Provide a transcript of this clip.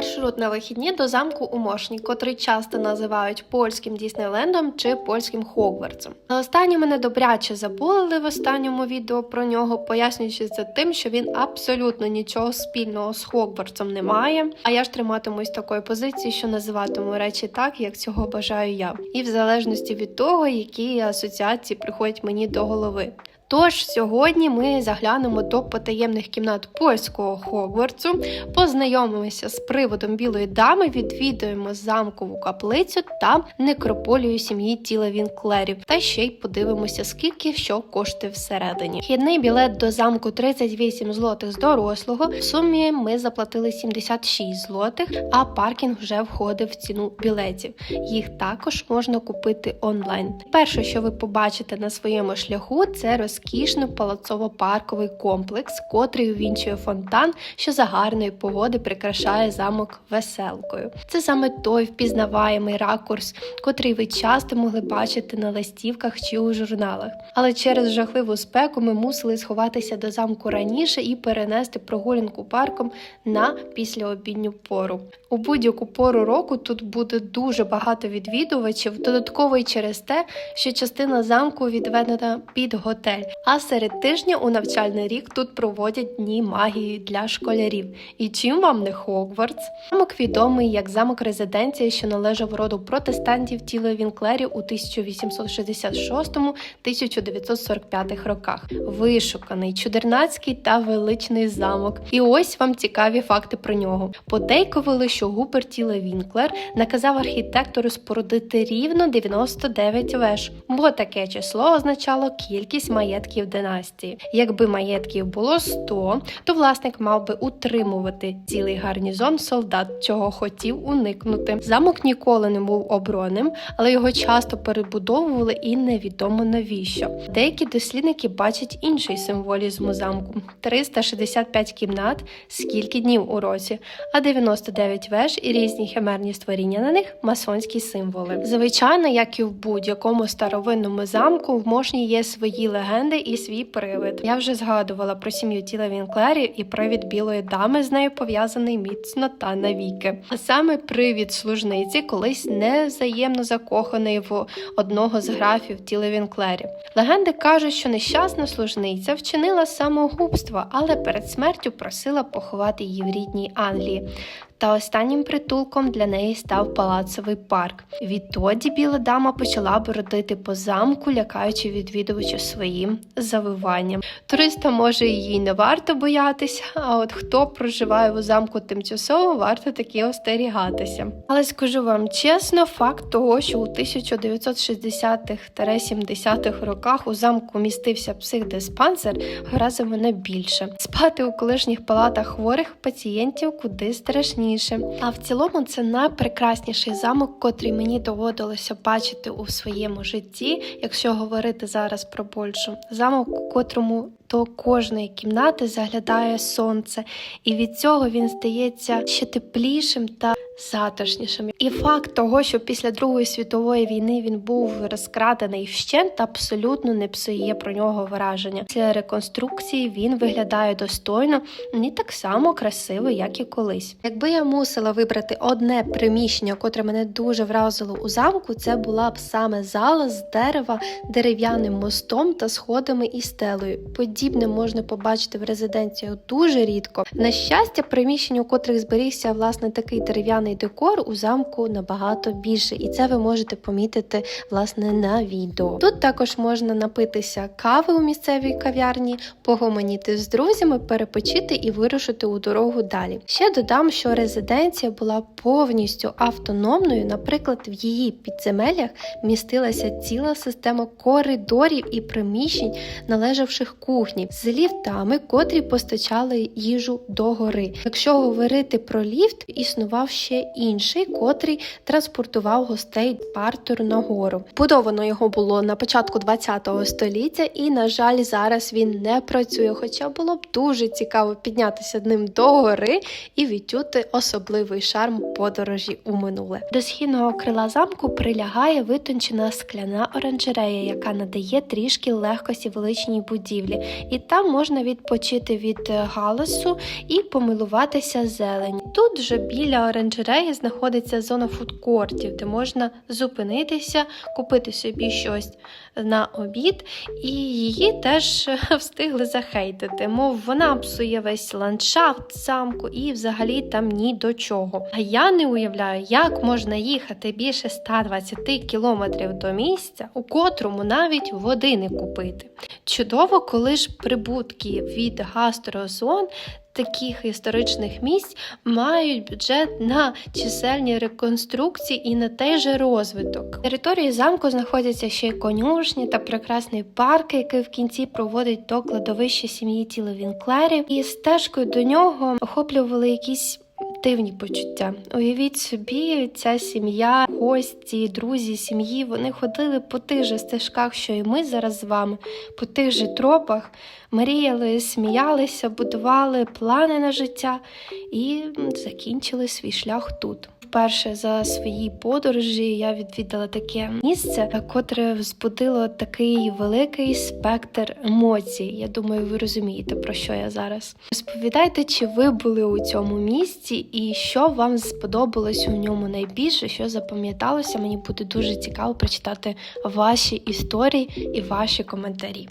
Маршрут на вихідні до замку Умошні, котрий часто називають польським Діснейлендом чи польським Хогвартсом. На останнє мене добряче забулили в останньому відео про нього, пояснюючи це тим, що він абсолютно нічого спільного з Хогвартсом не має. А я ж триматимусь такої позиції, що називатиму речі так, як цього бажаю я, і в залежності від того, які асоціації приходять мені до голови. Тож сьогодні ми заглянемо до потаємних кімнат польського Хогвартсу, познайомимося з приводом білої дами, відвідуємо замкову каплицю та некрополію сім'ї тіла Вінклерів. Та ще й подивимося, скільки що коштує всередині. Вхідний білет до замку 38 злотих з дорослого. В сумі ми заплатили 76 злотих, а паркінг вже входив в ціну білетів. Їх також можна купити онлайн. Перше, що ви побачите на своєму шляху, це розкішно палацово-парковий комплекс, котрий увінчує фонтан, що за гарної погоди прикрашає замок веселкою. Це саме той впізнаваємий ракурс, котрий ви часто могли бачити на листівках чи у журналах. Але через жахливу спеку ми мусили сховатися до замку раніше і перенести прогулянку парком на післяобідню пору. У будь-яку пору року тут буде дуже багато відвідувачів, додатково й через те, що частина замку відведена під готель. А серед тижня у навчальний рік тут проводять дні магії для школярів. І чим вам не Хогвартс? Замок відомий як замок резиденція, що належав роду протестантів тіла Вінклерів у 1866-1945 роках. Вишуканий, чудернацький та величний замок. І ось вам цікаві факти про нього. Подейкували, що гупер тіла Вінклер наказав архітектору спорудити рівно 99 веж, бо таке число означало кількість маєтків династії. Якби маєтків було 100, то власник мав би утримувати цілий гарнізон солдат, чого хотів уникнути. Замок ніколи не був оборонним, але його часто перебудовували і невідомо навіщо. Деякі дослідники бачать інший символізм у замку: 365 кімнат, скільки днів у році, а 99 веж і різні химерні створіння на них масонські символи. Звичайно, як і в будь-якому старовинному замку, в Мошні є свої легенди і свій привид. Я вже згадувала про сім'ю тіла Вінклерів і привід білої дами з нею пов'язаний міцно та навіки. А саме привід служниці, колись невзаємно закоханий в одного з графів тіла Вінклерів. Легенди кажуть, що нещасна служниця вчинила самогубство, але перед смертю просила поховати її в рідній Англії. Та останнім притулком для неї став палацовий парк. Відтоді біла дама почала бродити по замку, лякаючи відвідувача своїм завиванням. Туристам може її не варто боятися, а от хто проживає у замку тимчасово, варто таки остерігатися. Але скажу вам чесно, факт того, що у 1960-70-х роках у замку містився психдиспансер, вразив мене більше. Спати у колишніх палатах хворих пацієнтів куди страшніше. А в цілому це найпрекрасніший замок, котрий мені доводилося бачити у своєму житті, якщо говорити зараз про Польщу. Замок, котрому до кожної кімнати заглядає сонце, і від цього він здається ще теплішим та затишнішим. І факт того, що після Другої світової війни він був розкрадений вщент, абсолютно не псує про нього враження. Після реконструкції він виглядає достойно і так само красиво, як і колись. Якби я мусила вибрати одне приміщення, котре мене дуже вразило у замку, це була б саме зала з дерева, дерев'яним мостом та сходами і стелею. Подібне можна побачити в резиденціях дуже рідко. На щастя, приміщень, у котрих зберігся власне такий дерев'яний декор у замку набагато більше, і це ви можете помітити власне на відео. Тут також можна напитися кави у місцевій кав'ярні, погомоніти з друзями, перепочити і вирушити у дорогу далі. Ще додам, що резиденція була повністю автономною. Наприклад, в її підземеллях містилася ціла система коридорів і приміщень, належавших кухні з ліфтами, котрі постачали їжу до гори. Якщо говорити про ліфт, існував ще інший, котрий транспортував гостей партеру на гору. Будовано його було на початку 20 століття, і, на жаль, зараз він не працює. Хоча було б дуже цікаво піднятися ним до гори і відчути особливий шарм подорожі у минуле. До східного крила замку прилягає витончена скляна оранжерея, яка надає трішки легкості величній будівлі. І там можна відпочити від е, галасу і помилуватися зелені. Тут же біля оранжереї знаходиться зона фудкортів, де можна зупинитися, купити собі щось на обід, і її теж е, встигли захейтити. Мов вона псує весь ландшафт замку і взагалі там ні до чого. А я не уявляю, як можна їхати більше 120 кілометрів до місця, у котрому навіть води не купити. Чудово, коли ж прибутки від гастрозон. Таких історичних місць мають бюджет на чисельні реконструкції і на той же розвиток. На території замку знаходяться ще й конюшні та прекрасний парк, який в кінці проводить до кладовища сім'ї тіла Вінклерів, і стежкою до нього охоплювали якісь. Дивні почуття. Уявіть собі, ця сім'я, гості, друзі сім'ї, вони ходили по тих же стежках, що і ми зараз з вами, по тих же тропах, мріяли, сміялися, будували плани на життя і закінчили свій шлях тут. Вперше за свої подорожі я відвідала таке місце, котре взбудило такий великий спектр емоцій. Я думаю, ви розумієте про що я зараз. Розповідайте, чи ви були у цьому місці, і що вам сподобалось у ньому найбільше, що запам'яталося. Мені буде дуже цікаво прочитати ваші історії і ваші коментарі.